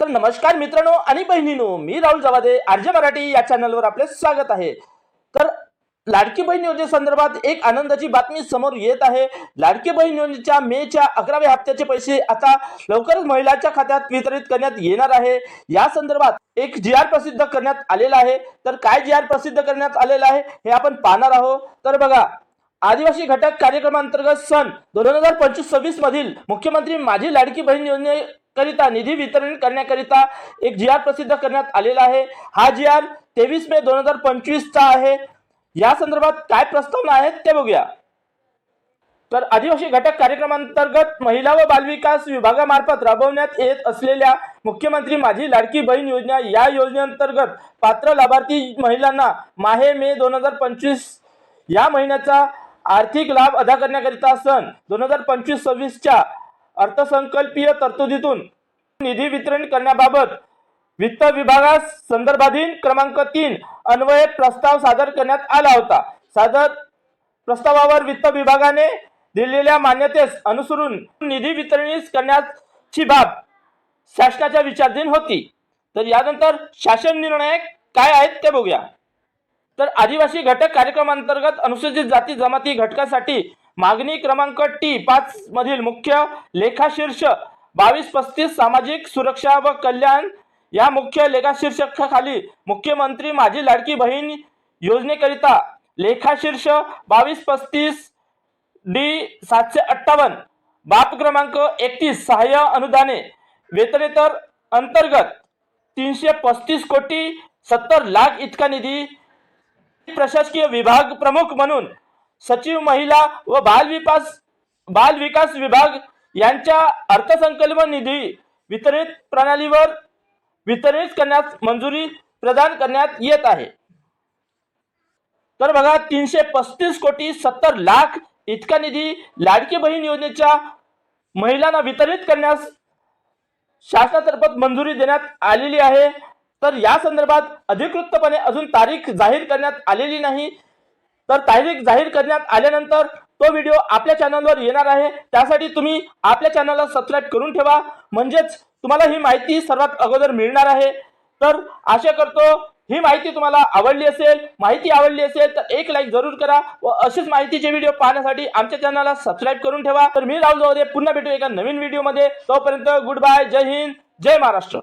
तर नमस्कार मित्रांनो आणि बहिणीनो मी राहुल जवादे आर्य मराठी या चॅनलवर आपले स्वागत आहे. तर लाडकी बहीण योजनेसंदर्भात एक आनंदाची बातमी समोर येत आहे. लाडकी बहीण योजनेच्या मेच्या अकराव्या हप्त्याचे पैसे आता लवकरच महिलांच्या खात्यात वितरित करण्यात येणार आहे. या संदर्भात एक जी आर प्रसिद्ध करण्यात आलेला आहे. तर काय जी आर प्रसिद्ध करण्यात आलेला आहे हे आपण पाहणार आहोत. तर बघा आदिवासी घटक कार्यक्रमांतर्गत सन दोन हजार पंचवीस सव्वीस मधील मुख्यमंत्री माझी लाडकी बहीण योजनेकरिता निधी वितरण करण्याकरिता एक जी आर प्रसिद्ध करण्यात आलेला आहे. हा जी आर तेवीस मे दोन हजार पंचवीसचा आहे. या संदर्भात काय प्रस्तावना आहेत ते बघूया. तर आदिवासी घटक कार्यक्रमांतर्गत महिला व बालविकास विभागामार्फत राबवण्यात येत असलेल्या मुख्यमंत्री माझी लाडकी बहीण योजना या योजनेअंतर्गत पात्र लाभार्थी महिलांना माहे मे दोन हजार पंचवीस या महिन्याचा आर्थिक लाभ अदा करण्याकरिता सन दोन हजार पंचवीस सव्वीसच्या अर्थसंकल्पीय तरतुदीतून निधी वितरण करण्याबाबत वित्त विभागास संदर्भाधीन क्रमांक तीन अन्वये प्रस्ताव सादर करण्यात आला होता. सादर प्रस्तावावर वित्त विभागाने दिलेल्या मान्यतेस अनुसरून निधी वितरणीस करण्याची बाब शासनाच्या विचारधीन होती. तर यानंतर शासन निर्णय काय आहेत ते बघूया. तर आदिवासी घटक कार्यक्रमांतर्गत अनुसूचित जाती जमाती घटकासाठी मागणी क्रमांक टी पाच मधील मुख्य लेखाशीर्ष बावीस पस्तीस सामाजिक सुरक्षा व कल्याण या मुख्य लेखाशीर्षकाखाली मुख्यमंत्री माझी लाडकी बहीण योजनेकरिता लेखाशीर्ष बावीस पस्तीस डी सातशे अठ्ठावन्न. बाप क्रमांक एकतीस सहाय्य अनुदाने. वेतनेतर अंतर्गत तीनशे पस्तीस कोटी सत्तर लाख इतका निधी प्रशासकीय विभाग प्रमुख म्हणून सचिव महिला व बाल विकास बाल विकास विभाग यांच्या अर्थसंकल्प निधी वितरित प्रणालीवर वितरित करण्यास मंजुरी प्रदान करण्यात येत आहे. तर बघा तीनशे पस्तीस कोटी सत्तर लाख इतका निधी लाडकी बहीण योजनेच्या महिलांना वितरित करण्यास शासनातर्फे मंजुरी देण्यात आलेली आहे. तर या संदर्भात अधिकृतपणे अजून तारीख जाहीर करण्यात आलेली नाही. तर तारीख जाहीर करण्यात आल्यानंतर तो व्हिडिओ आपल्या चॅनलवर येणार आहे. त्यासाठी तुम्ही आपल्या चॅनलला सबस्क्राईब करून ठेवा. म्हणजेच तुम्हाला ही माहिती सर्वात अगोदर मिळणार आहे. तर आशा करतो ही माहिती तुम्हाला आवडली असेल माहिती आवडली असेल तर एक लाईक जरूर करा व अशीच माहितीचे व्हिडिओ पाहण्यासाठी आमच्या चॅनलला सबस्क्राईब करून ठेवा. तर मी राहुल जावदे पुन्हा भेटू एका नवीन व्हिडिओमध्ये. तोपर्यंत गुड बाय जय हिंद जय महाराष्ट्र.